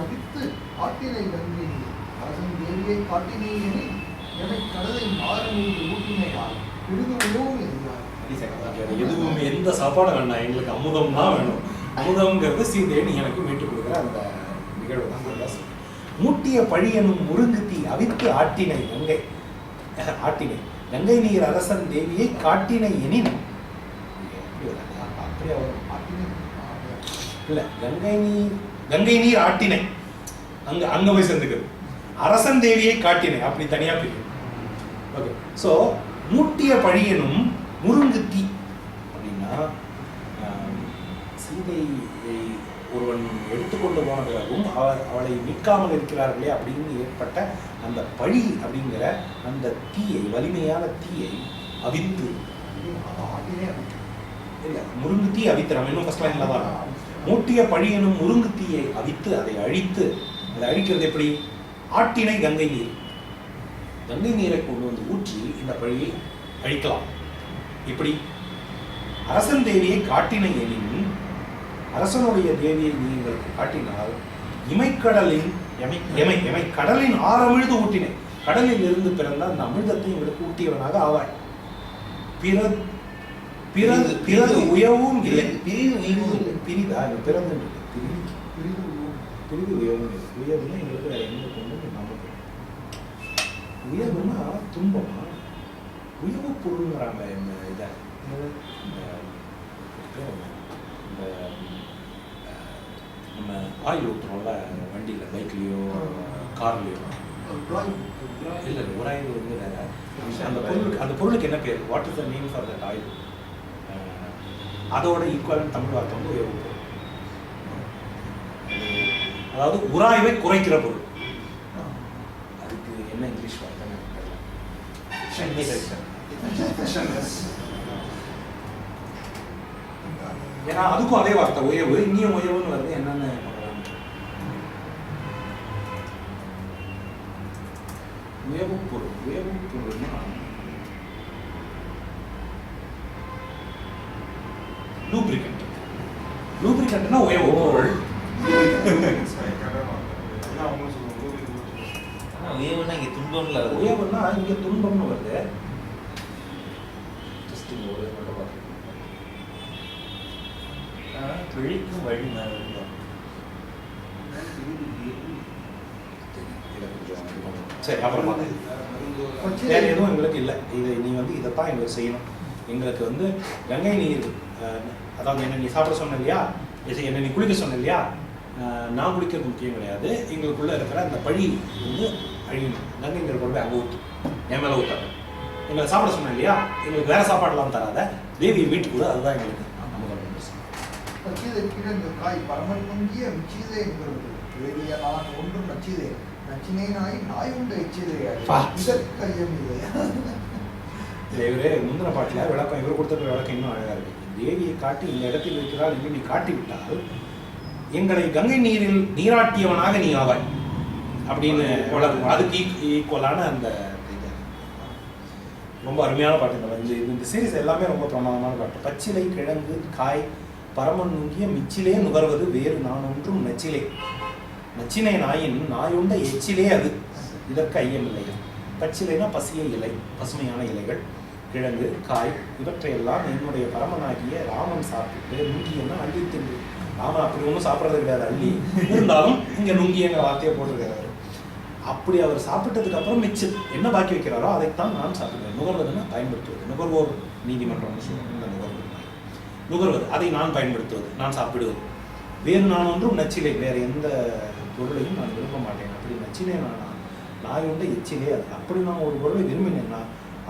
அவித்து ஆட்டினை கங்கை அரசன் தேவியை காட்டினே என கடலை மாறமூடி ஊட்டினையால் விடுதுவோம் என்றார். எதுவும் எந்த சாப்பாடும் வேண்டாம் எங்களுக்கு அமுதம் தான் வேணும். அமுதம்ங்கிறது சீதையை நீ எனக்கு மீட்டு கொடுக்குற அந்த நிகழ்வு தான். மூட்டிய பழி எனும் முருங்குத்தி அவித்து ஆட்டினை கங்கை ஆட்டினை கங்கை நீர் அரசன் தேவியை காட்டினை எனின்? அப்படியே வரும் ஆட்டினை இல்ல கங்கை நீர் கங்கை நீர் ஆட்டினை. அங்க அங்க போய் சேர்ந்துக்குது. அரசன் தேவியை காட்டினை. அப்படி தனியா பிரியும் ஓகே ஸோ மூட்டிய பழியனும் முருங்குத்தி அப்படின்னா சீதையை ஒருவன் எடுத்துக்கொண்டு போனதாகவும் பிறகும் அவளை மீட்காமல் இருக்கிறார்களே அப்படின்னு ஏற்பட்ட அந்த பழி அப்படிங்கிற அந்த தீயை வலிமையான தீயை அவித்து ஆட்டினை இல்லை முருங்கு தீ அவித்து நம்ம இன்னும் ஃபர்ஸ்ட் லைனில் தான் மூட்டிய பழியனும் முருங்கு தீயை அவித்து அதை அழித்து அதை அழிக்கிறது எப்படி? ஆட்டினை கங்கை நீர். கங்கை நீரை கொண்டு வந்து ஊற்றி இந்த பழியை அழிக்கலாம். இப்படி அரசன் தேவியை காட்டினை எனின் அரசனுடைய தேவியை நீங்கள் காட்டினால் இமைக்கடலின் எமை எமை எமை கடலின் ஆறமிழ்து ஊட்டினை கடலில் இருந்து பிறந்தால் அந்த அமிர்தத்தை இவளுக்கு ஊட்டியவனாக ஆவாய். பிற பிறகு பிறகு உயவும் இல்லை. பிரிவு உயவும் இல்லை. பிரிதா இல்லை. பிறந்து பிரிவு பிரிவு உயவும் இல்லை. உயவுன்னா எங்களுக்கு வேற எங்க கொண்டு நமக்கு உயவுன்னா துன்பமா? உயவு பொருளுங்கிறாங்க இந்த இதை? இந்த என்ன? நம்ம ஆயில் ஊற்றுறோம்ல வண்டியில் பைக்லேயோ கார்லேயோ. இல்லை இல்லை ஒரு ஆயில் வந்து வேற. அந்த பொருளுக்கு அந்த பொருளுக்கு என்ன பேர்? What is the name for that oil அதோட ஈக்குவலன் தமிழ் வார்த்தை வந்து உயவு பொருள். அதாவது உராய்வை குறைக்கிற பொருள். அதுக்கு என்ன இங்கிலீஷ் வார்த்தைன்னு ஏன்னா அதுக்கும் அதே வார்த்தை உயவு இங்கேயும் உயவுன்னு வருது. என்னென்ன பார்க்கலாம். பொருள். உயவும் பொருள்னா லூப்ரிகண்ட் லூப்ரிகண்ட்னா உயவு பொருள். ஆனா உயவுன்னா இங்க துன்பம்ல வருது. உயவுன்னா இங்க துன்பம்னு வருது. Just இங்க ஒரு மட்டும் பிழைக்கும் வழி பண்ணுங்க. சரி அப்புறம். வேற எதுவும் எங்களுக்கு இல்லை. இது நீ வந்து இதைத்தான் எங்களுக்கு செய்யணும். எங்களுக்கு வந்து கங்கை நீர் அதாவது என்ன நீ சாப்பிட சொன்ன இல்லையா என்ன நீ குளிக்க சொன்ன இல்லையா நான் குளிக்கிறது முக்கியம் கிடையாது. எங்களுக்குள்ள இருக்கிற அந்த பழி வந்து அழியணும் கங்கைங்கிற கொண்டு போய் அங்கே ஊற்று என் மேலே ஊற்றாது எங்களை சாப்பிட சொன்னேன் இல்லையா எங்களுக்கு வேற சாப்பாடுலாம் தராத. தேவியை வீட்டுக்கு கூட அதுதான் எங்களுக்கு. காய் பரமன் பொங்கிய மிச்சீதை என்கிறது வேதிய நான் ஒன்றும் நச்சிதே நச்சினை நாய் நாய் உண்டு எச்சிதே. இதற்கு முந்தின பாட்டில் விளக்கம் இவர் கொடுத்துருக்க விளக்கம் இன்னும் அழகாக இருக்கு. தேவியை காட்டி இந்த இடத்தில் இருக்கிறாள் என்று நீ காட்டிவிட்டால் எங்களை கங்கை நீரில் நீராட்டியவனாக நீ ஆவாய். அப்படின்னு விளக்கம் அதுக்கு ஈக்குவலான அந்த ரொம்ப அருமையான பாட்டு இந்த வந்து இந்த சீரிஸ் எல்லாமே ரொம்ப பிரமாதமான பாட்டு. பச்சிலை கிழங்கு காய் பரமன் நுங்கிய மிச்சிலே நுகர்வது வேறு நான் ஒன்றும் நச்சிலே. நச்சினை நாயின் நாயுண்ட எச்சிலே அது. இதற்கு ஐயமில்லை. பச்சிலைனா பசிய இலை பசுமையான இலைகள். கிழங்கு காய் இவற்றையெல்லாம் என்னுடைய பரமனாகிய ராமன் சாப்பிட்டு நுங்கியன்னா அள்ளி தின்று. ராமன் அப்படி ஒன்றும் சாப்பிட்றது கிடையாது அள்ளி. இருந்தாலும் இங்க நுங்கியங்கிற வார்த்தையை போட்டிருக்கிறாரு. அப்படி அவர் சாப்பிட்டதுக்கு அப்புறம் மிச்சம் என்ன பாக்கி வைக்கிறாரோ அதைத்தான் நான் சாப்பிடுவேன். நுகர்வதுன்னு பயன்படுத்துவது. நுகர்வோர் நீதிமன்றம்னு சொல்லுவாங்க. இந்த நுகர்வோர் நுகர்வது. அதை நான் பயன்படுத்துவது. நான் சாப்பிடுவது. வேறு நான் ஒன்றும் நச்சிலை வேறு எந்த பொருளையும் நான் விரும்ப மாட்டேன். அப்படி நச்சிலே நான் நாய் உண்ட எச்சிலே அது. அப்படி நான் ஒரு பொருளை விரும்பினேன்னா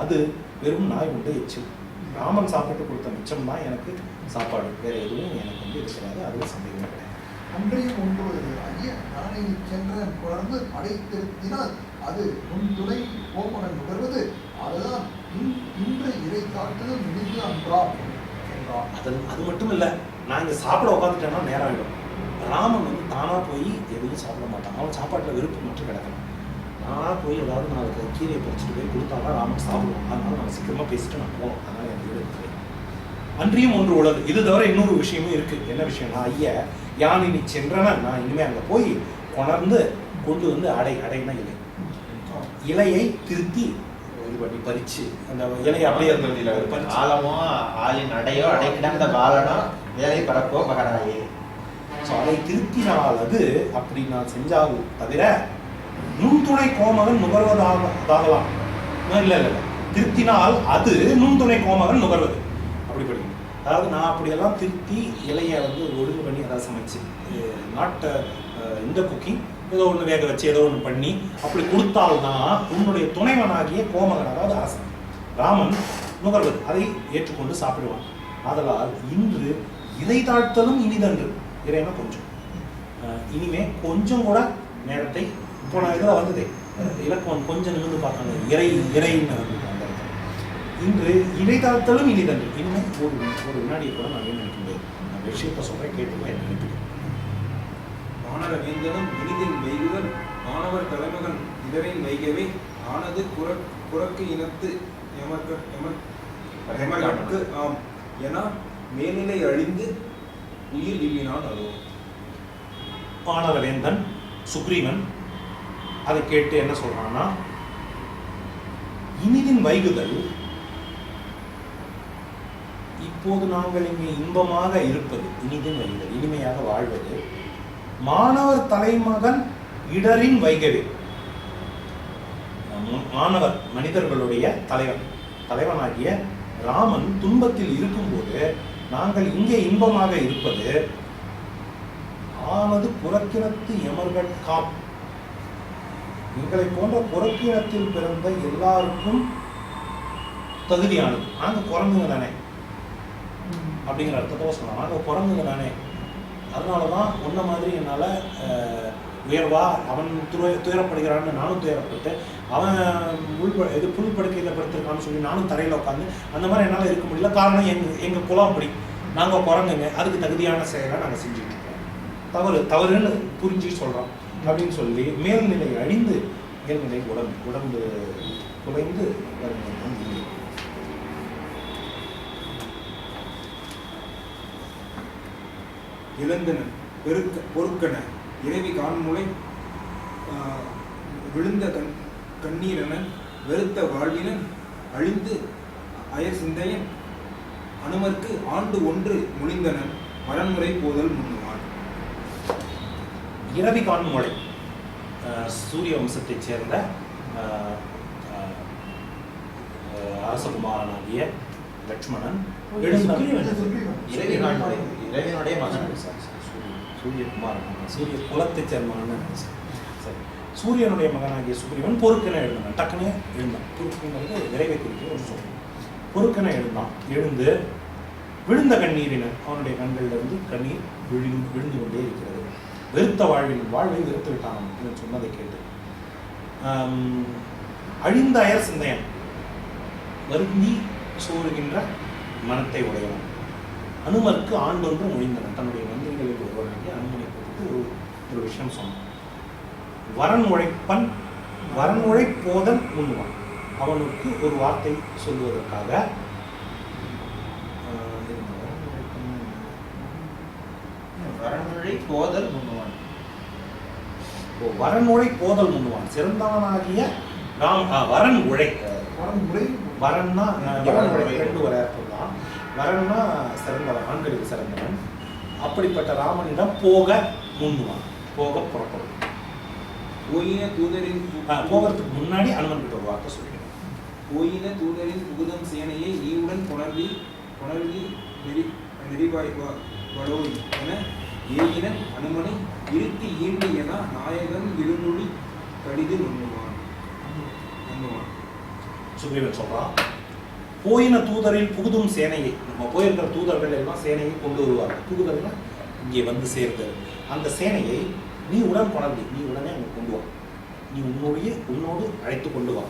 அது வெறும் நாய் உண்ட எச்சில் ராமன் சாப்பிட்டு கொடுத்த மிச்சம் தான் எனக்கு சாப்பாடு. வேற எதுவும் எனக்கு வந்து இருக்கிறாரு அதுல சந்தேகமே கிடையாது. அன்றையும் ஒன்று ஐய நானே சென்ற குளர்ந்து அடைத்திருத்தினால் அது உன் துணை கோமனன் நுகர்வது அதுதான் இன்- இன்று இறை காட்டுதல் முடிந்து அன்றாம் என்றான் அது அது மட்டும் இல்லை நான் இங்கே சாப்பிட உட்காந்துட்டேன்னா நேரம் ஆகிடும் ராமன் வந்து தானாக போய் எதையும் சாப்பிட மாட்டான். அவன் சாப்பாட்டில் விருப்பம் மட்டும் கிடக்கணும். நானாக போய் ஏதாவது நாளைக்கு கீரையை பறிச்சுட்டு போய் கொடுத்தாதான் ராமன் சாப்பிடுவோம் அதனால நம்ம சீக்கிரமாக பேசிட்டு நான் போகணும் அதனால எனக்கு வீடு இருக்கு. அன்றியும் ஒன்று உள்ளது. இது தவிர இன்னொரு விஷயமும் இருக்கு. என்ன விஷயம்னா ஐயா யான் இனி சென்றவன் நான் இனிமே அங்க போய் கொணர்ந்து கொண்டு வந்து அடை அடைனா இலை. இலையை திருத்தி இது பண்ணி பறிச்சு அந்த இலையை அப்படியே இருந்தது ஆலமோ ஆளின் அடையோ அடை கிடந்த பாலனோ வேலை பரப்போ மகனாயே ஸோ அதை திருத்தினால் அது அப்படி நான் செஞ்சால் தவிர நுண்துணை கோமகன் நுகர்வதாகலாம் இல்லை இல்லை திருத்தினால் அது நுண்துணை கோமகன் நுகர்வது. அப்படி படிக்கணும் அதாவது நான் அப்படியெல்லாம் திருத்தி இலையை வந்து ஒழுங்கு பண்ணி அதாவது சமைச்சு நாட்ட இந்த குக்கிங் ஏதோ ஒன்று வேக வச்சு ஏதோ ஒன்று பண்ணி அப்படி கொடுத்தால்தான் உன்னுடைய துணைவனாகிய கோமகன் அதாவது அரசன் ராமன் நுகர்வது. அதை ஏற்றுக்கொண்டு சாப்பிடுவான். ஆதலால் இன்று இதை தாழ்த்தலும் இனிதன்று. இறைனா கொஞ்சம். இனிமே கொஞ்சம் கூட நேரத்தை நான் இதில் வந்ததே. இலக்குவன் கொஞ்சம் நிமிர்ந்து பார்த்தாங்க. இறை இறைன்னு வந்து அந்த இடத்துல. இன்று இதை தாழ்த்தலும் இனிதன்று இனிமே ஒரு ஒரு வினாடியை கூட நான் ஏன் நினைக்க முடியாது. நான் விஷயத்தை சொல்கிறேன் கேட்டுவேன் நினைக்கிறேன் வானர வேந்தனும் இனிதின் வைகுதல் மாணவர் தலைமகன் இதரின் வைகவே ஆனது புற புறக்கு இனத்து எமர்க எமர் எமர்கட்கு ஆம் என மேல்நிலை அழிந்து உயிர் இல்லினான் அதோ வானரவேந்தன் சுக்ரீவன் அதை கேட்டு என்ன சொல்றான்னா இனிதின் வைகுதல் இப்போது நாங்கள் இங்கே இன்பமாக இருப்பது இனிதின் வைகுதல் இனிமையாக வாழ்வது மாணவர் தலைமகன் இடரின் வைகவே. மாணவர் மனிதர்களுடைய தலைவன் தலைவனாகிய ராமன் துன்பத்தில் இருக்கும்போது நாங்கள் இங்கே இன்பமாக இருப்பது ஆனது புறக்கிணத்து எமர்கள் காப்பு எங்களை போன்ற புறக்கினத்தில் பிறந்த எல்லாருக்கும் தகுதியானது. நாங்கள் குரங்குங்க தானே? அப்படிங்கிற அர்த்தத்தோட சொல்லலாம். நாங்கள் குரங்குங்க தானே? அதனால தான் உன்ன மாதிரி என்னால் உயர்வா அவன் துய துயரப்படுகிறான்னு நானும் துயரப்பட்டு அவன் உள் இது புல் படுக்கையில் படுத்திருக்கான்னு சொல்லி நானும் தரையில் உட்காந்து அந்த மாதிரி என்னால் இருக்க முடியல. காரணம் எங்கள் எங்கள் குலம் அப்படி. நாங்கள் குரங்குங்க. அதுக்கு தகுதியான செயலை நாங்கள் செஞ்சுட்டு தவறு தவறுன்னு புரிஞ்சு சொல்கிறான் அப்படின்னு சொல்லி மேல்நிலை அழிந்து மேல்நிலை உடம்பு உடம்பு குறைந்து வரும் இழந்தனன் பெருக்க பொறுக்கன இறைவி காண்முலை ஆஹ், விழுந்த கண் கண்ணீரனன் வெறுத்த வாழ்வினன் அழிந்து அயர் சிந்தையன் அனுமர்க்கு ஆண்டு ஒன்று முழிந்தனன் வரன்முறை போதல் முன்னுவான் இரவி காண்மொழி அஹ், சூரிய வம்சத்தைச் சேர்ந்த அரசகுமாரனாகிய லட்சுமணன். இறைவி காண்பது இறைவனுடைய மகன். சாரி, சாரி, சூரிய- சூரியகுமாரன் சூரிய குலத்தைச் சேர்ந்தவன்னு நினைச்சேன். சரி. சூரியனுடைய மகனாகிய சுக்ரீவன் பொறுக்கென எழுந்தான் டக்குன்னு எழுந்தான் பொறுக்குங்கிறது விரைவை குறித்து ஒரு சொல்லும் பொறுக்கென எழுந்தான். எழுந்து விழுந்த கண்ணீரினர். அவனுடைய கண்களில் இருந்து கண்ணீர் விழுந்து விழுந்து கொண்டே இருக்கிறது. வெறுத்த வாழ்வின் வாழ்வை வெறுத்து விட்டான் அப்படின்னு சொன்னதை கேட்டு. ஆம், அழிந்த அயர் சிந்தையன். வருந்தி சூறுகின்ற மனத்தை உடையவன். அனுமருக்கு ஆண்டொன்று முடிந்தன தன்னுடைய மந்திரிகளில் ஒருவனாகி அனுமனை குறித்து ஒரு ஒரு விஷயம் சொன்னான். வரன் உழைப்பன் வரன் உழைப்போதன் உண்ணுவான். அவனுக்கு ஒரு வார்த்தை சொல்லுவதற்காக வரன் வரன்முறை போதல் வரன் உழை போதல் முன்னுவான் சிறந்தவனாகிய ராம் வரன் உழை. வரன் முறை வரன்னா வரன் உழை. ரெண்டு ஒரு அர்த்தம் தான் வரன்னா சிறந்தவன் ஆண்களுக்கு சிறந்தவன். அப்படிப்பட்ட ராமனிடம் போக முன்னுவான். போக புறப்படும். போயின தூதரின் போகிறதுக்கு முன்னாடி அனுமன் கிட்ட ஒரு வார்த்தை சொல்லிடுவேன் போயின தூதரின் புகுதம் சேனையை ஈவுடன் புணர்வி புணர்வி நெறி நெறிவாய் வ- வடோய் என ஏகினன் அனுமனை இருத்தி ஈண்டு என நாயகன் இருநொழி கடிது நம்புவான் நுண்ணுவான். சுக்ரீவன் சொல்றான் போயின தூதரில் புகுதும் சேனையை. நம்ம போயிருக்கிற தூதர்கள் எல்லாம் சேனையை கொண்டு வருவாங்க. புகுதல்னா இங்கே வந்து சேர்ந்து அந்த சேனையை நீ உடன் கொணர்ந்து நீ உடனே அங்கே கொண்டு வா. நீ உன்னுடைய உன்னோடு அழைத்து கொண்டு வா.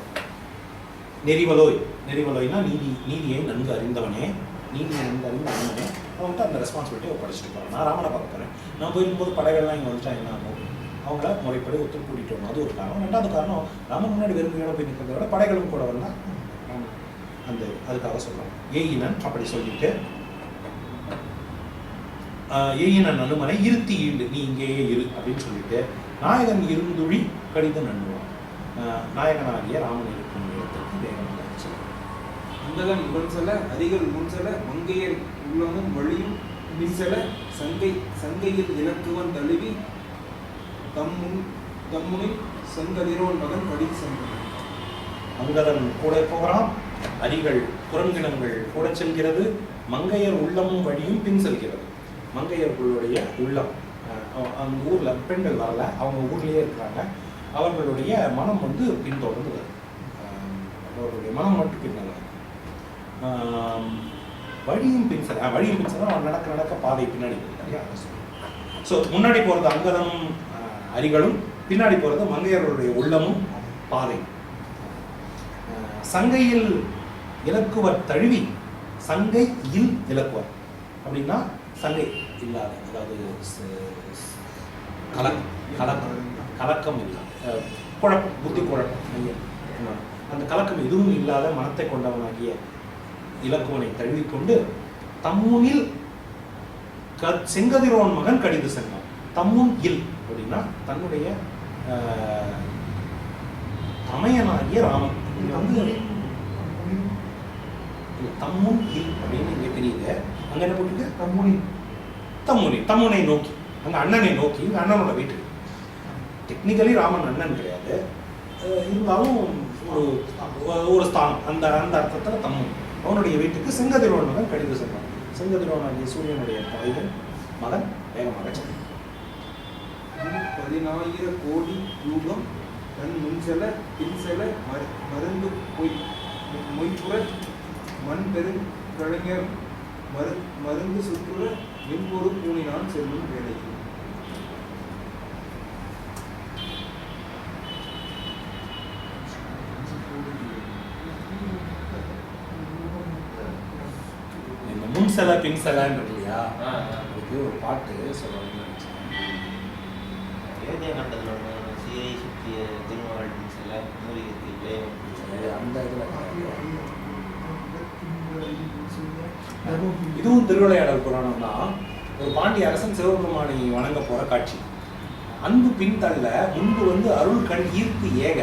நெறிவலோய் நெறிவலோய்னா நீதி நீதியை நன்கு அறிந்தவனே நீதியை நன்கு அறிந்த அண்ணனே அவன்கிட்ட அந்த ரெஸ்பான்சிபிலிட்டி படிச்சுட்டு போகிறேன் நான் ராமனை பார்க்க போகிறேன் நான் போயிருக்கும்போது படைகள்லாம் இங்கே வந்துட்டா என்ன ஆகும்? அவங்கள முறைப்படி ஒத்து கூட்டிட்டு வரணும். அது ஒரு காரணம். ரெண்டாவது காரணம் ராமன் முன்னாடி வெறுமையோட போய் நிற்கிறத விட படைகளும் கூட வரல ராமன் அந்த அதுக்காக சொல்றான். ஏயினன் அப்படி சொல்லிட்டு ஏயினன் அனுமனை இருத்தி ஈண்டு நீ இங்கேயே இரு அப்படின்னு சொல்லிட்டு நாயகன் இருந்துழி கடிது நண்ணுவான் ஆஹ், நாயகனாகிய ராமன் அங்கதன் முன்செல அரிகள் முன்செல மங்கையர் உள்ளமும் வழியும் மின்செல சங்கை சங்கையில் இலக்குவன் தழுவி தம்முன் தம்முனில் சங்கதிரோன் மகன் படி சென்றான் அங்கதன் கூட போகிறான் அரிகள் புறங்கிணங்கள் கூட செல்கிறது மங்கையர் உள்ளமும் வழியும் பின் செல்கிறது. மங்கையர்களுடைய உள்ளம் அந்த ஊர்ல பெண்கள் வரல அவங்க ஊர்லயே இருக்கிறாங்க. அவர்களுடைய மனம் வந்து பின்தொடர்ந்து வருது. அவர்களுடைய மனம் மட்டும் பின்னல வழியும் பின் செல்ல வழியும் பின் அவன் நடக்க நடக்க பாதை பின்னாடி போகுது ஸோ முன்னாடி போகிறது அங்கதனும் அரிகளும் பின்னாடி போகிறது மங்கையர்களுடைய உள்ளமும் பாதை. சங்கையில் இலக்குவர் தழுவி சங்கை இல் இலக்குவர். அப்படின்னா சங்கை இல்லாத அதாவது கலக் கலக்கம் கலக்கம் இல்லாத குழப்பம் புத்தி குழப்பம் அந்த கலக்கம் எதுவும் இல்லாத மனத்தை கொண்டவனாகிய இலக்குவனை தழுவிக்கொண்டு தம்முனில் க- செங்கதிரோன் மகன் கடிது சென்றான். தம்முன் இல் அப்படின்னா தன்னுடைய தமையனாகிய ராமன். வந்து தம்முன் இல் அப்படின்னு இங்க தெரியுது. அங்க என்ன போட்டுருக்கு? தம்முனி தம்முனி தம்முனை நோக்கி. அங்க அண்ணனை நோக்கி. இங்க அண்ணனோட வீட்டுக்கு டெக்னிக்கலி ராமன் அண்ணன் கிடையாது. இருந்தாலும் ஒரு ஒரு ஸ்தானம். அந்த அந்த அர்த்தத்துல தம்முன். அவனுடைய வீட்டுக்கு சிங்கதிரோன் மகன் கடிந்து சென்றான் செங்கதிரோன் ஆகிய சூரியனுடைய பகைவன் மகன் வேகமாக சென்றான் பதினாயிர கோடி ரூபம் தன் முன்செல பின்செல மரு மருந்து பொய் மொய்ப்புற மண் பெரும் கலைஞர் மரு மருந்து சுற்றுற மின்பொரு பூணினான் செல்லும் வேலைக்கு. சிலன்னு இருக்கு இல்லையா. அதுக்கு ஒரு பாட்டு. சொல்லணும்னு நினைச்சேன். அயோத்தியா கண்டத்தில் ஒன்று சீரை சுற்றிய திருமகள் சில மூலிகைக்கு சரி, அந்த இதுல இதுவும் திருவிளையாடல் புராணம் தான். ஒரு பாண்டிய அரசன் சிவபெருமானை வணங்க போற காட்சி. அன்பு பின்தள்ள முன்பு வந்து அருள் கண் ஈர்த்து ஏக.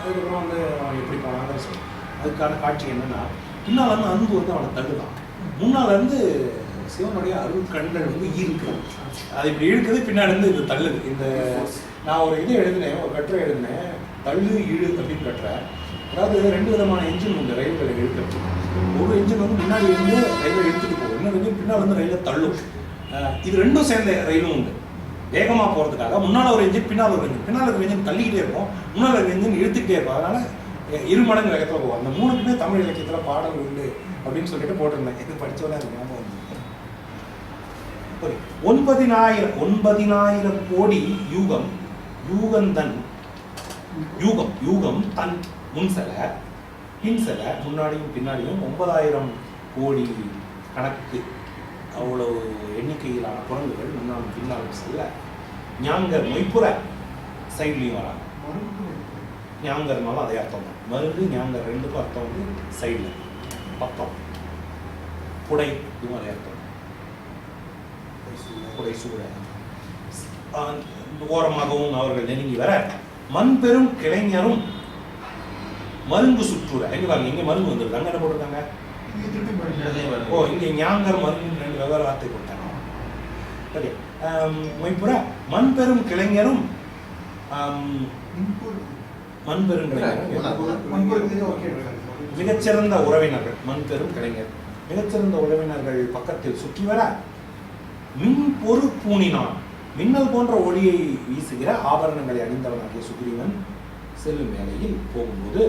அதுக்கப்புறம் வந்து அவன் எப்படி போனாங்க சொல்லு. அதுக்கான காட்சி என்னன்னா பின்னால் வந்து அன்பு வந்து அவனை தள்ளுதான். முன்னால் இருந்து சிவனுடைய அருள் கண்கள் வந்து ஈர்க்குது அது இப்படி இழுக்குது பின்னாடி இருந்து இது தள்ளுது. இந்த நான் ஒரு இது எழுதினேன் ஒரு கட்டுரை எழுதினேன். தள்ளு இழு அப்படின்னு கட்டுறேன் அதாவது ரெண்டு விதமான இன்ஜின் உண்டு ரயில்களை இழுக்கிறது. ஒரு இன்ஜின் வந்து முன்னாடி இருந்து ரயிலை இழுத்துட்டு போகும் இன்னொரு இன்ஜின் பின்னால் வந்து ரயிலை தள்ளும். இது ரெண்டும் சேர்ந்த ரயிலும் உண்டு. வேகமாக போகிறதுக்காக முன்னால் ஒரு இன்ஜின் பின்னால் ஒரு இன்ஜின் பின்னால் இருக்கிற இன்ஜின் தள்ளிக்கிட்டே இருக்கும். முன்னால் ஒரு இன்ஜின் இழுத்துக்கிட்டே இருக்கும். அதனால இரு மடங்கு வேகத்தில் போகும் அந்த மூணுக்குமே தமிழ் இலக்கியத்தில் பாடல் உண்டு அப்படின்னு சொல்லிட்டு போட்டிருந்தேன். இது படிச்சோட எனக்கு ஞாபகம் வந்து ஒன்பதினாயிரம் ஒன்பதினாயிரம் கோடி யூகம் யூகந்தன் யூகம் யூகம் தன் முன் சில பின் முன்னாடியும் பின்னாடியும் ஒன்பதாயிரம் கோடி கணக்கு அவ்வளவு எண்ணிக்கையிலான குரங்குகள் முன்னாலும் பின்னாலும் செல்ல. ஞாங்க மொய்ப்புற சைட்லையும் வராங்க. ஞாங்கர்னாலும் அதே அர்த்தம் தான். மருது ஞாங்கர் ரெண்டுக்கும் அர்த்தம் வந்து சைடில் பக்கம். புடை இதுவும் அதே அர்த்தம். புடை சூழ ஆஹ் ஓரமாகவும் அவர்கள் நெருங்கி வர மண் பெரும் கிளைஞரும் மருங்கு சுற்றுற எங்க பாருங்க இங்க மருங்கு வந்துருது அங்க என்ன போட்டிருக்காங்க? இங்க திருப்பி படிக்கிறேன். ஓ இங்க ஞாங்கர் மருங்கு ரெண்டு வெவ்வேறு வார்த்தை போட்டாங்க. சரி. மொய்ப்புற மண் பெரும் கிளைஞரும் மண்பெரும் இன்புறு. மண் மிகச்சிறந்த உறவினர்கள் மண் பெரும் கலைஞர். மிகச்சிறந்த உறவினர்கள் பக்கத்தில் சுற்றி வர மின் பொறு பூணினான் மின்னல் போன்ற ஒளியை வீசுகிற ஆபரணங்களை அணிந்தவனாகிய சுக்ரீவன் செல்லும் வேலையில் போகும்போது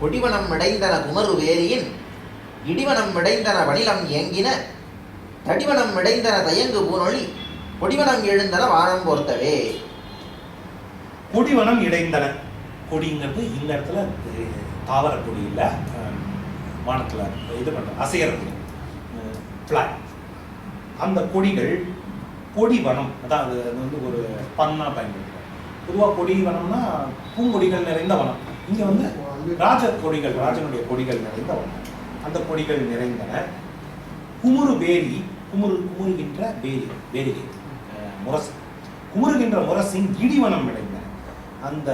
கொடிவனம் இடைந்தன குமரு வேரியின் இடிவனம் இடைந்தன வணிலம் ஏங்கின தடிவனம் இடைந்தன தயங்கு பூனொளி கொடிவனம் எழுந்தன வானம் போர்த்தவே கொடிவனம் இடைந்தன. கொடிங்கிறது இந்த இடத்துல தாவர கொடி இல்லை. வானத்தில் இது பண்ற அசையறது ஃப்ளாக் அந்த கொடிகள் கொடி வனம் அதான் அது அது வந்து ஒரு பண்ணா பயன்படுத்துறோம் பொதுவாக கொடி வனம்னா பூங்கொடிகள் நிறைந்த வனம். இங்க வந்து ராஜ கொடிகள் ராஜனுடைய கொடிகள் நிறைந்த வனம். அந்த கொடிகள் நிறைந்தன. குமுறு வேரி குமுறு குமுறுகின்ற பேரிகை அஹ், முரசு. குமுறுகின்ற முரசின் இடிவனம் அடைந்த அந்த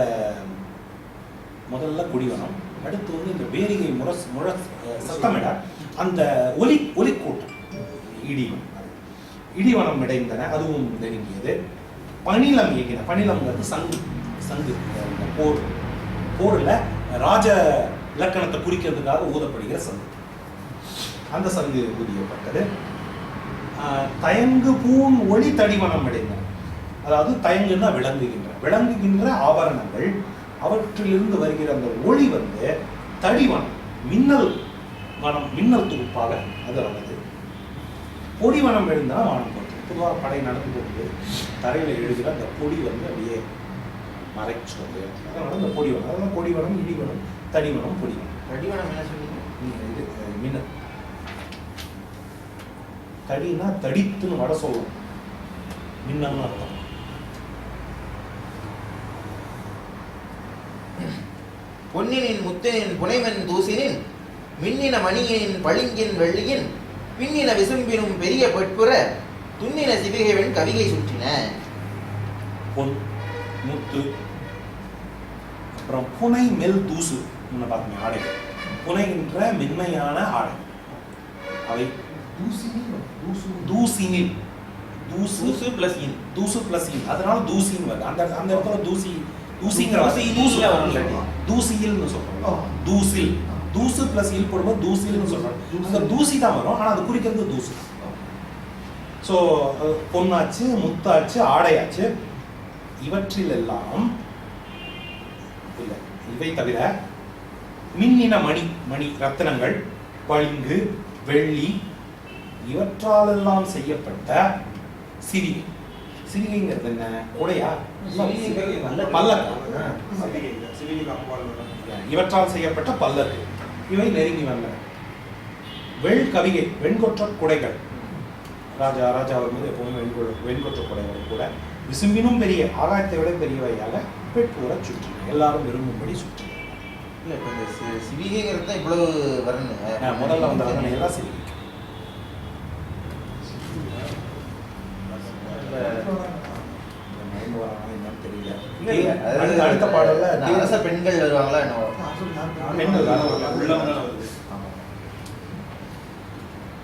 முதல்ல குடிவனம் அடுத்து வந்து இந்த பேரிகை முரஸ் முழ சத்தமிட அந்த ஒலி ஒலிக்கூட்டம் இடிவனம் இடிவனம் இடைந்தன அதுவும் நெருங்கியது. பணிலம் இயக்கின பணிலம்ங்கிறது சங்கு சங்கு இந்த போர் போர்ல ராஜ இலக்கணத்தை குறிக்கிறதுக்காக ஊதப்படுகிற சங்கு. அந்த சங்கு ஊதியப்பட்டது. தயங்கு பூன் ஒளி தடிவனம் அடைந்தன அதாவது தயங்குன்னா விளங்குகின்றன விளங்குகின்ற ஆபரணங்கள் அவற்றிலிருந்து வருகிற அந்த ஒளி வந்து தடிவனம் மின்னல் வனம் மின்னல் தொகுப்பாக அது வந்தது பொடிவனம் எழுந்தா வானம் போட்டு பொதுவாக படை நடந்து போகுது தரையில் எழுதுகிற அந்த பொடி வந்து அப்படியே மறைச்சுறது அதனால அந்த பொடிவனம் அதனால பொடிவனம் இடிவனம் தடிவனம் பொடிவனம் வடிவனம் என்ன இந்த இது மின்னல். தடினா தடித்துன்னு வட சொல்லணும் மின்னல்னு அர்த்தம். பொன்னினின் முத்தினின் புனைவன் தூசினின் மின்னின மணியினின் பளிங்கின் வெள்ளியின் பின்னின விசும்பினும் பெரிய பெட்புற துன்னின சிவிகைவன் கவிகை சுற்றின. பொன் முத்து அப்புறம் புனை மெல் தூசு பார்த்தீங்க ஆடைகள் புனைகின்ற மென்மையான ஆடை. அவை தூசினி தூசு. தூசினில். தூசு தூசு பிளஸ் இன். தூசு பிளஸ் இன். அதனால தூசின்னு வருது. அந்த அந்த இடத்துல தூசி தூசிங்கிற வார்த்தை தூசி. தூசியில்னு. சொல்றோம் தூசில். தூசு பிளஸ் இல் போடும்போது தூசில்னு சொல்றோம் தூசி. அந்த தூசி தான் வரும். ஆனா அது குறிக்கிறது தூசு. ஸோ பொன்னாச்சு முத்தாச்சு ஆடையாச்சு. இவற்றில் எல்லாம் இல்லை இவை தவிர மின்னின மணி மணி ரத்தினங்கள் பளிங்கு வெள்ளி இவற்றாலெல்லாம் செய்யப்பட்ட சிறிகை. சிறிகைங்கிறது என்ன? கொடையா பல்லக்கு. இவற்றால் செய்யப்பட்ட பல்லக்கு. இவை நெருங்கி வந்தன. வெள் கவிகை வெண்கொற்ற குடைகள். ராஜா ராஜா வரும்போது எப்பவுமே வெண்கொ வெண்கொற்ற குடைகள் கூட விசும்பினும் பெரிய ஆகாயத்தை விட பெரியவையாக பெட்பூர சுற்றி எல்லாரும் விரும்பும்படி சுற்றி இல்ல இப்ப இந்த சி- சிவிகைங்கிறது தான் இவ்வளவு வரணும் முதல்ல வந்த வந்தனை எல்லாம் சிறிகை மயங்க வரானா என்னன்னு தெரியல இல்ல, இல்ல, அதாவது அடுத்த- அடுத்த பாடல்ல அரச பெண்கள் வருவாங்களா பெண்கள் ஆமா.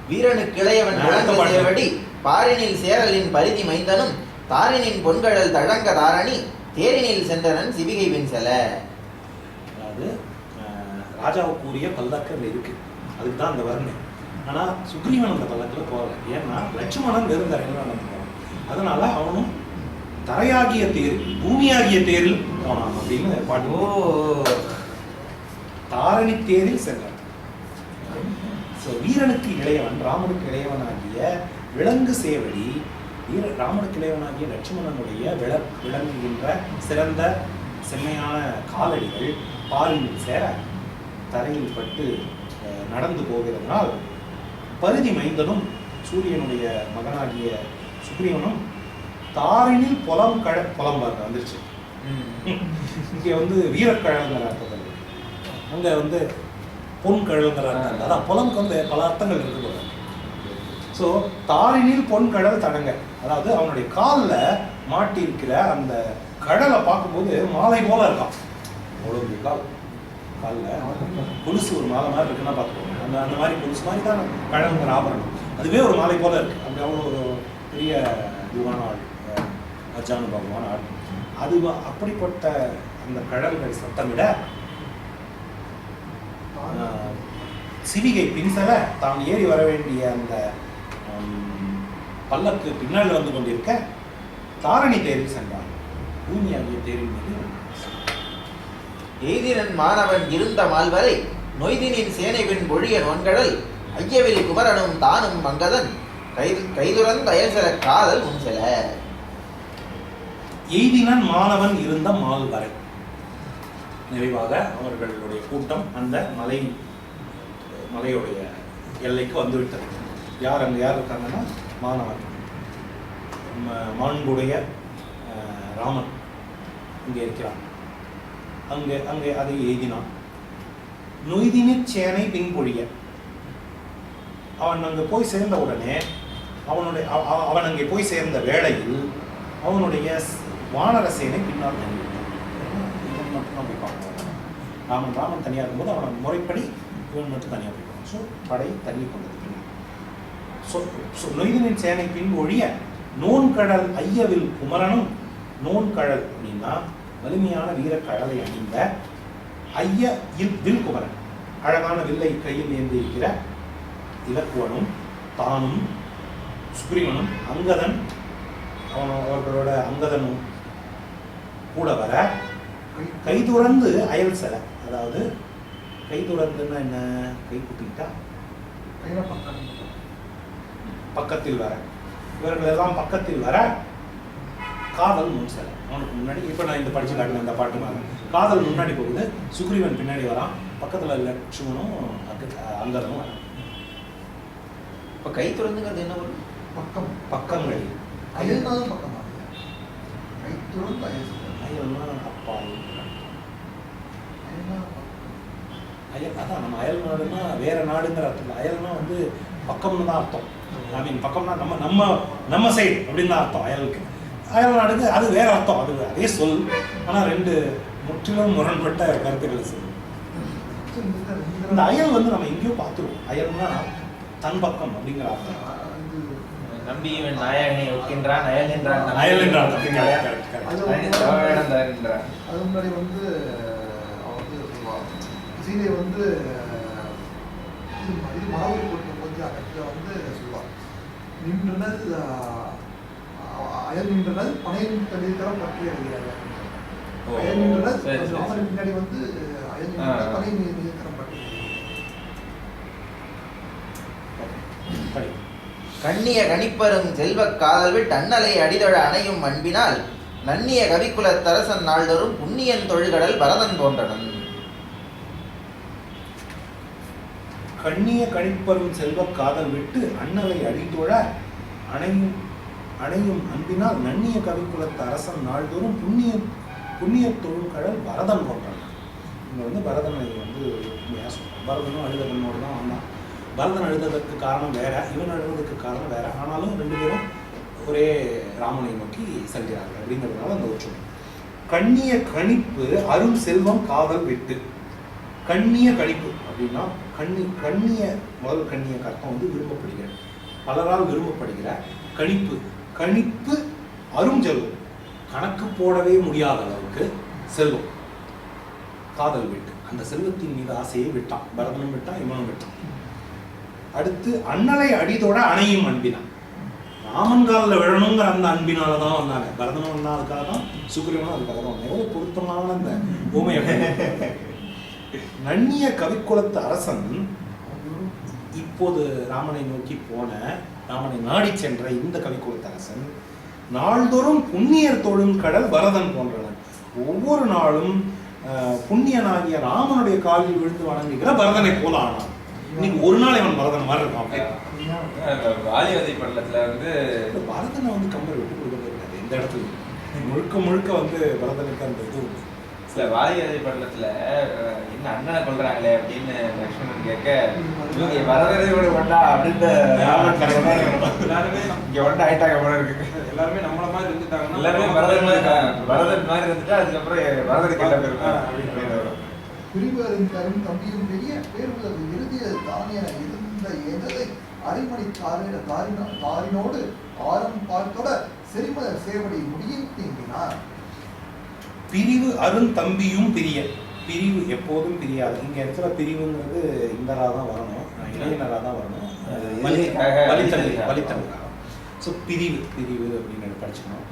வீரனுக்கு பாட்டு. சேவடி பாரினில் சேரலின் பரிதி மைந்தனும் தாரினின் பொன்கழல் தழங்க தாரணி தேரினில் சென்றனன் சிவிகை வெண்சல. அதாவது அஹ், ராஜாவுக்குரிய பல்லக்கு அதுல இருக்கு. அதுக்கு தான் அந்த வர்ணனை. ஆனா சுக்ரீவன் அந்த பல்லக்கில் போகல. ஏன்னா லட்சுமணன் நடந்து போனான் அதனால அவனும் தரையாகிய தேர் பூமியாகிய தேரில் போனான் அப்படின்னு பாட்டு தாரணி தேரில் சென்றான். ஸோ வீரனுக்கு இளையவன் ராமனுக்கு இளையவனாகிய விலங்கு சேவடி வீர ராமனுக்கு இளையவனாகிய லட்சுமணனுடைய விள விளங்குகின்ற சிறந்த செம்மையான காலடிகள் பாலில் சேர தரையில் பட்டு நடந்து போகிறதுனால் பருதி மைந்தனும் சூரியனுடைய மகனாகிய சுக்ரீவனும் தாரினில் புலம் கழ புலம் பாருங்க வந்துருச்சு. இங்கே வந்து வீரக்கழங்கிற அர்த்தத்தில் அங்கே வந்து பொன் கழல்ங்கிற அர்த்தம் அதான் புலம்க்கு வந்து பல அர்த்தங்கள் இருக்கு ஸோ தாரினில் பொன் கடல் தடங்க. அதாவது அவனுடைய காலில் மாட்டியிருக்கிற அந்த கடலை பார்க்கும்போது மாலை போல இருக்கான். அவ்வளோ கால். காலில் கொலுசு ஒரு மாலை மாதிரி இருக்குன்னா பார்த்துக்கோங்க. அந்த அந்த மாதிரி கொலுசு மாதிரி தான் கடலுங்கிற ஆபரணம். அதுவே ஒரு மாலை போல இருக்கு. அப்படி அவ்வளோ ஒரு பெரிய இதுவான ஆள். அஜானு பகவான் ஆள் அது அப்படிப்பட்ட அந்த கடல்கள் சத்தமிட சிவிகை பின்சல தான் ஏறி வர வேண்டிய அந்த பல்லக்கு பின்னால் வந்து கொண்டிருக்க தாரணி தேரில் சென்றார். பூமி ஆகிய தேரின் மீது எய்தினன் மாணவன் இருந்த மால்வரை நொய்தினின் சேனை ஒழிய பொழிய நோன்கடல் ஐயவில் குமரனும் தானும் மங்கதன் கைது கைதுரந்த அயல்சர காதல் முன்செல எய்தினன் மாணவன் இருந்த மால் வரை. நிறைவாக அவர்களுடைய கூட்டம் அந்த மலை மலையுடைய எல்லைக்கு வந்துவிட்டது. யார் அங்கே யார் இருக்காங்கன்னா மாணவன். மாண்புடைய ராமன் இங்கே இருக்கிறான். அங்கே அங்கே அதை எய்தினான். நொய்தினிற் சேனை பின்பொழிய அவன் அங்கே போய் சேர்ந்த உடனே அவனுடைய அவ- அவ- அவன் அங்கே போய் சேர்ந்த வேளையில் அவனுடைய வானரசேனை வானர சேனை பின்னால் தங்கிவிட்டான். இவன் மட்டும் தான் போய் பார்க்கணும். ராமன் ராமன் தனியாக இருக்கும்போது அவனை முறைப்படி இவன் மட்டும் தனியாக போய்ப்பான் ஸோ படை தள்ளி கொண்டது பின்னால். ஸோ ஸோ நொய்தனின் சேனை பின் ஒழிய நோன்கடல் ஐயவில் குமரனும் நோன்கடல் அப்படின்னா வலிமையான வீரக்கடலை அணிந்த ஐய இல் வில் குமரன். அழகான வில்லை கையில் ஏந்தி இருக்கிற இலக்குவனும் தானும் சுக்ரீவனும் அங்கதன் அவன் அவர்களோட அங்கதனும் கூட வர கை துறந்து அயல் செல. அதாவது கை துறந்துன்னா என்ன? கை பக்கம் பக்கத்தில் வர. இவர்கள் எல்லாம் பக்கத்தில் வர காதல் முன் செல. அவனுக்கு முன்னாடி இப்போ நான் இந்த படிச்சு காட்டின இந்த பாட்டு மாதிரி. காதல் முன்னாடி போகுது. சுக்ரீவன் பின்னாடி வரான். பக்கத்துல லட்சுமணும் அங்க- அங்கதனும் வரான். இப்ப கை துறந்துங்கிறது என்ன வரும் பக்கம் பக்கங்கள். அயல்னாலும் பக்கம்? கை துறந்து. அயல்னா அப்பா அயல் அதான் நம்ம அயல் நாடுன்னா வேற நாடுங்கிற அர்த்தம் அயல்னா வந்து பக்கம்னு தான் அர்த்தம் ஐ மீன் பக்கம்னா நம்ம நம்ம நம்ம சைடு அப்படின்னு தான் அர்த்தம் அயலுக்கு அயல் நாடுக்கு அது வேற அர்த்தம் அது அதே சொல் ஆனால் ரெண்டு முற்றிலும் முரண்பட்ட கருத்துக்கள் சொல்லு இந்த அயல் வந்து நம்ம எங்கேயோ பார்த்துருவோம் அயல்னா தன் பக்கம் அப்படிங்கிற அர்த்தம் நம்பி இவன் நாயகனை ஒக்கின்றான் correct, correct. அது முன்னாடி வந்து அவன் வந்து சொல்லுவான் சீதை வந்து இது இது மரபு கொடுக்கும் போது அகற்ற வந்து சொல்லுவான் நின்றனல் அஹ், அயல் நின்றனல் பனையின் தனித்தரம் பற்றி அறிகிறார் ஓ, அயல். ராமன் பின்னாடி வந்து அயல். பனை நிறுத்தரம் பற்றி Okay. படி. கண்ணிய கணிப்பரும் செல்வக் காதல் விட்டு அண்ணலை அடிதொழ அணையும் அன்பினால் நன்னிய கவிக்குலத் தரசன் நாள்தோறும் புண்ணியன் தொழுகடல் பரதன் போன்றனன் கண்ணிய கணிப்பரும் செல்வக் காதல் விட்டு அண்ணலை அழித்தொழ அணையும் அணையும் அன்பினால் நன்னிய கவிக்குலத்து அரசன் நாள்தோறும் புண்ணிய புண்ணிய தொழுங்கடல் பரதன் கொண்டான் இங்கே வந்து பரதனை வந்து உண்மையா சொல்றான். பரதனும் தான் வந்தான். பரதன் அழுததற்கு காரணம் வேற இவன் அழுவதற்கு காரணம் வேற. ஆனாலும் ரெண்டு பேரும் ஒரே ராமனை நோக்கி செல்கிறார்கள் அப்படிங்கிறதுனால அந்த ஒற்றுமை கண்ணிய கணிப்பு அருள் செல்வம் காதல் வெட்டு. கண்ணிய கணிப்பு அப்படின்னா கண்ணி கண்ணிய முதல் கண்ணிய கர்த்தம் வந்து விரும்பப்படுகிற பலரால் விரும்பப்படுகிற கணிப்பு. கணிப்பு அரும் செல்வம். கணக்கு போடவே முடியாத அளவுக்கு செல்வம். காதல் வெட்டு. அந்த செல்வத்தின் மீது ஆசையை விட்டான். பரதனும் விட்டான் இவனும் விட்டான். அடுத்து அண்ணலை அடிதோட அணையும் அன்பினான் ராமன் காலில் விழணுங்கிற அந்த அன்பினால தான் வந்தாங்க. பரதனும் வந்தா அதுக்காக தான் சுக்ரீவனும் அதுக்காக தான் வந்தாங்க. பொருத்தமான அந்த பூமையை நன்னிய கவிக்குலத்து அரசன் இப்போது ராமனை நோக்கி போன ராமனை நாடி சென்ற இந்த கவிக்குலத்து அரசன் நாள்தோறும் புண்ணியர் தொழும் கடல் பரதன் போன்றவன். ஒவ்வொரு நாளும் புண்ணியனாகிய ராமனுடைய காலில் விழுந்து வணங்குகிற பரதனை போல ஆனான். இன்னைக்கு ஒரு நாள் இவன் பரதன் மாதிரி இருக்கான் வாலிவதை பள்ளத்துல வந்து இந்த பரதனை வந்து கம்பர் விட்டு கொடுக்கவே கூடாது எந்த இடத்துல முழுக்க முழுக்க வந்து பரதனுக்கு அந்த இது உண்டு. சில வாலிவதை பள்ளத்துல அஹ், என்ன அண்ணனை கொல்றாங்களே அப்படின்னு லக்ஷ்மணன் கேட்க இவங்க வரதரையோட ஒண்டா சொன்னாரு. எல்லாருமே இங்க ஒண்டா ஆயிட்டாங்க போல இருக்கு எல்லாருமே நம்மள மாதிரி இருந்துட்டாங்கன்னா எல்லாருமே பரதன் மாதிரி தான். பரதன் மாதிரி இருந்துட்டா அதுக்கப்புறம் வரதனுக்கு என்ன பேர் அப்படின்னு வரும். பிரிவரும் தரும் தம்பியும் அரைமணி தாரின தாரின தாரினோடு ஆரம் பார்த்தோட செரிம சேவடி முடியும் தீங்கினார். பிரிவு அருண் தம்பியும் பிரிய பிரிவு எப்போதும் பிரியாது. இங்க இடத்துல பிரிவுங்கிறது இந்தரா தான் வரணும். இளைஞரா தான் வரணும். வலித்தல் ஸோ பிரிவு பிரிவு அப்படின்னு படிச்சுக்கணும்.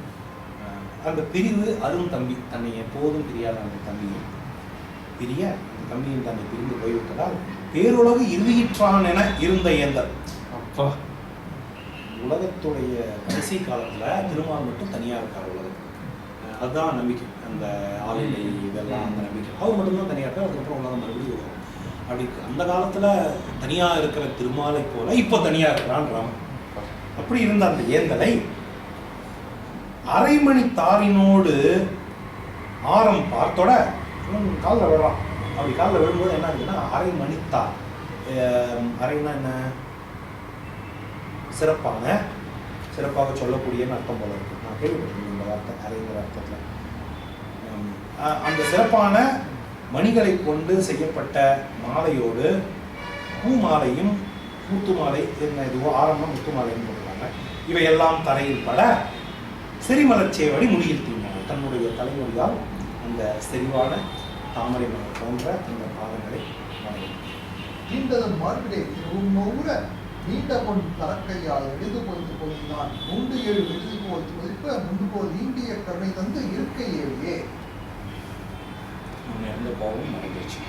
அந்த பிரிவு அருண் தம்பி தன்னை எப்போதும் பிரியாத அந்த தம்பியும் பிரிய அந்த தம்பியும் தன்னை பிரிந்து போய்விட்டதால் பேருலகு இறுதியிற்றான் என இருந்த ஏந்தல் உலகத்துடைய கடைசி காலத்துல திருமால் மட்டும் தனியாக இருக்கார் உலகத்துல. அதுதான் நம்பிக்கை. அந்த ஆளிலை இதெல்லாம் அந்த நம்பிக்கை. அவர் மட்டும்தான் தனியாக இருக்கார் அதுக்கப்புறம் உலகம் மறுபடியும் வரும் அப்படி அந்த காலத்துல தனியா இருக்கிற திருமாலை போல இப்போ தனியா இருக்கிறான் ராமன் அப்படி இருந்த அந்த ஏந்தலை அரைமணி தாரினோடு ஆரம் பார்த்தோட காலில் விடுறான் அப்படி காலில் விழும்போது என்ன ஆகுதுன்னா அரை மணித்தார் அரைன்னா என்ன? சிறப்பான சிறப்பாக சொல்லக்கூடியன்னு அர்த்தம் போல இருக்கு. நான் கேள்விப்பட்டிருக்கேன் இந்த வார்த்தை நிறைய அர்த்தத்தில். அந்த சிறப்பான மணிகளை கொண்டு செய்யப்பட்ட மாலையோடு பூ மாலையும் முத்து மாலை என்ன இதுவோ ஆரம்பம் முத்து மாலைன்னு சொல்றாங்க இவையெல்லாம் தரையில் பட செரிமலச்சேவடி முடியில் தீண்டாங்க தன்னுடைய தலைமொழியால் அந்த செறிவான தாமரை மலர் போன்ற இந்த பாதங்களை வணங்கினார். நீண்டதன் மார்பிடை உன்னோர நீண்ட பொன் தரக்கையால் எழுது பொழுது பொழுதினான் முண்டு ஏழு எழுதி போல் துதிப்ப முன்பு போல் நீண்டிய கருணை தந்து இருக்கை ஏழியே முன்ன இருந்த கோபம் மறைஞ்சிருச்சு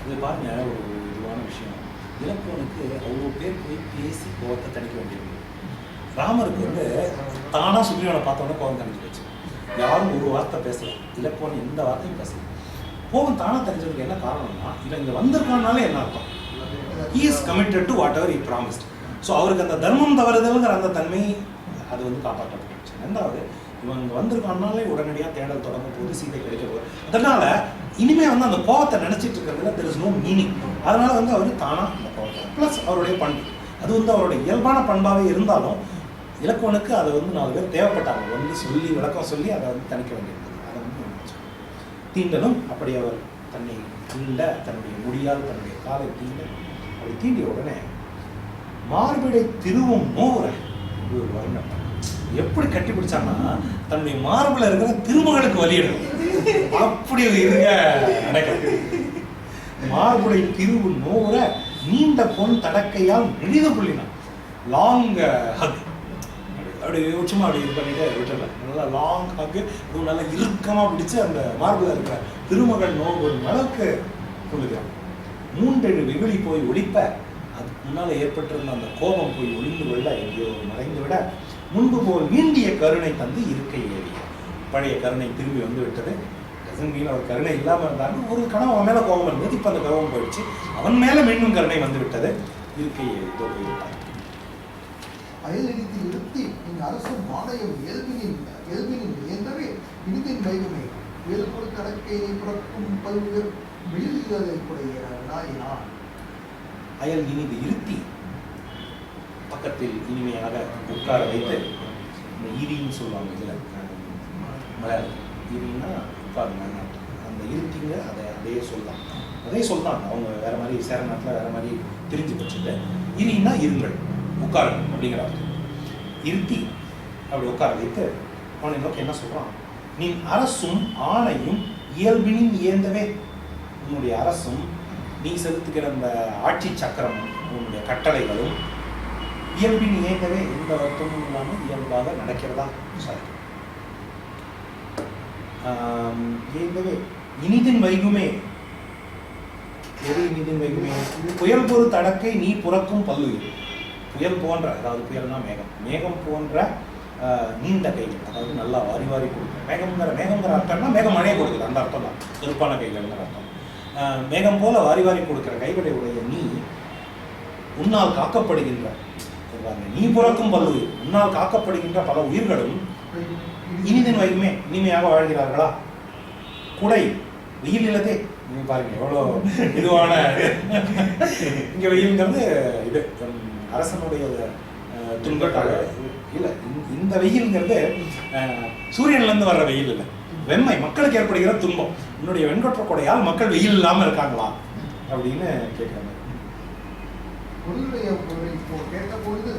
இது பாருங்க ஒரு இதுவான விஷயம். இலக்குவனுக்கு அவ்வளோ பேர் போய் பேசி கோபத்தை தணிக்க வேண்டியது ராமருக்கு வந்து தானா சுக்ரீவனை பார்த்தோன்னே கோபம் தணிஞ்சு போச்சு. யாரும் ஒரு வார்த்தை பேசல. இலக்குவன் எந்த வார்த்தையும் பேசல. கோபம் தானா தெரிஞ்சதுக்கு என்ன காரணம்னா இவன் இங்கே வந்திருக்கானாலே என்ன அர்த்தம்? He is committed to whatever I promised so அவருக்கு அந்த தர்மம் தவறுதல்ங்கிற அந்த தன்மை அது வந்து காப்பாற்றப்பட்டுச்சு ரெண்டாவது இவன் இங்கே வந்திருக்கானாலே உடனடியாக தேடல் தொடங்கும் போது சீதை கிடைக்க போகுது. அதனால இனிமே வந்து அந்த கோவத்தை நினைச்சிட்டு இருக்கிறதுல தெர் இஸ் நோ மீனிங் அதனால வந்து அவர் தானாக அந்த கோவத்தை ப்ளஸ் அவருடைய பண்பு. அது வந்து அவருடைய இயல்பான பண்பாகவே இருந்தாலும் இலக்குவனுக்கு அதை வந்து நாலு பேர் தேவைப்பட்டாங்க. வந்து சொல்லி விளக்கம் சொல்லி அதை வந்து தணிக்க வேண்டியிருந்தது. அதை வந்து தீண்டலும் அப்படி அவர் தன்னை தீண்ட தன்னுடைய முடியால் தன்னுடைய காலை தீண்ட அப்படி தீண்டிய உடனே மார்பிடை திருவும் நோர ஒரு வருணம் எப்படி கட்டி பிடிச்சான்னா தன்னுடைய மார்பில் இருக்கிற திருமகளுக்கு வழியிடும் அப்படி இருங்க நடக்குது. மார்புடை திருவு நோர நீண்ட பொன் தடக்கையால் நெடித புள்ளினான் லாங் ஹக் அப்படி சும்மா அப்படி இது பண்ணிட்டு விட்டுறல நல்லா லாங் ஹக்கு நல்லா இறுக்கமா பிடிச்சு அந்த மார்பில் இருக்கிற திருமகள் நோவு அளவுக்கு சொல்லுகிறான் மூன்றெழு விமிழி போய் ஒழிப்ப. அது முன்னால் ஏற்பட்டிருந்த அந்த கோபம் போய் ஒளிந்து கொள்ள எங்கேயோ மறைந்து விட முன்பு போல் நீண்டிய கருணை தந்து இருக்கை ஏறிய. பழைய கருணை திரும்பி வந்து விட்டது. மீன் அவர் கருணை இல்லாமல் இருந்தாலும் ஒரு கணவன் அவன் மேலே கோபம் இருந்தது. இப்போ அந்த கோபம் போயிடுச்சு. அவன் மேலே மீண்டும் கருணை வந்து விட்டது. இருக்கை ஏறி போய்விட்டார் அயலடித்து இருத்தி என் அரசும் மாலையும் இயல்பினின் இயல்பினின் இயந்தவே இனிதின் வைகுமே வேல்பொரு கடக்கையை புறக்கும் பல்வேறு விழுதுகளை அயல் இனிது இருத்தி பக்கத்தில் இனிமையாக உட்கார வைத்து இந்த இரின்னு சொல்லுவாங்க இதுல. அஹ், மலையாளம் ஈரின்னா உட்காருங்க. அந்த இருத்திங்க அதை அதையே சொல்லலாம். அதே சொல்லலாம். அவங்க வேற மாதிரி சேர நாட்டில் வேற மாதிரி தெரிஞ்சு வச்சுட்டு இரின்னா இருங்கள் உட்காருங்க அப்படிங்கிற அர்த்தம். இருத்தி அப்படி உட்கார வைத்து அவனை நோக்கி என்ன சொல்றான்? நீ அரசும் ஆணையும் இயல்பினின் இயந்தவே உன்னுடைய அரசும் நீ செலுத்துகிற அந்த ஆட்சி சக்கரம் உன்னுடைய கட்டளைகளும் இயல்பின் இயங்கவே எந்த வருத்தமும் இல்லாமல் இயல்பாக நடக்கிறதா? சரி. இயங்கவே. இனிதின் வைகுமே. எது இனிதின் வைகுமே? புயல் பொறு தடக்கை நீ புறக்கும் பல்லுயிர். புயல் போன்ற அதாவது புயல்னா மேகம். மேகம் போன்ற ஆஹ், நீண்ட கைகள் அதாவது நல்லா வாரி வாரி கொடுக்குற மேகம்ங்கிற மேகம்ங்கிற அர்த்தம்னா மேகம் மழையை கொடுக்குது. அந்த அர்த்தம் தான் சிறப்பான கைகள்ங்கிற அர்த்தம். மேகம் போல வாரி வாரி கொடுக்கிற கைகளை உடைய நீ உன்னால் காக்கப்படுகின்ற நீ புறக்கும் பல்லுயிர் உன்னால் காக்கப்படுகின்ற பல உயிர்களும் இனிதின் வைகுமே இனிமையாக வாழ்கிறார்களா? குடை வெயில் இல்லதே நீங்க பாருங்க எவ்வளோ இதுவான இங்க வெயில்ங்கிறது இது. அரசனுடைய துன்பட்டாக இல்ல இந்த- வெயில்ங்கிறது அஹ், சூரியன்ல இருந்து வர்ற வெயில் இல்லை. வெண்மை மக்களுக்கு ஏற்படுகிற துன்பம். உன்னுடைய வெண்கொற்ற கொடையால் மக்கள் வெயில் இல்லாமல் இருக்காங்களா? அப்படின்னு கேட்கிறாங்க பொருளுடைய இப்போ கேட்ட பொழுது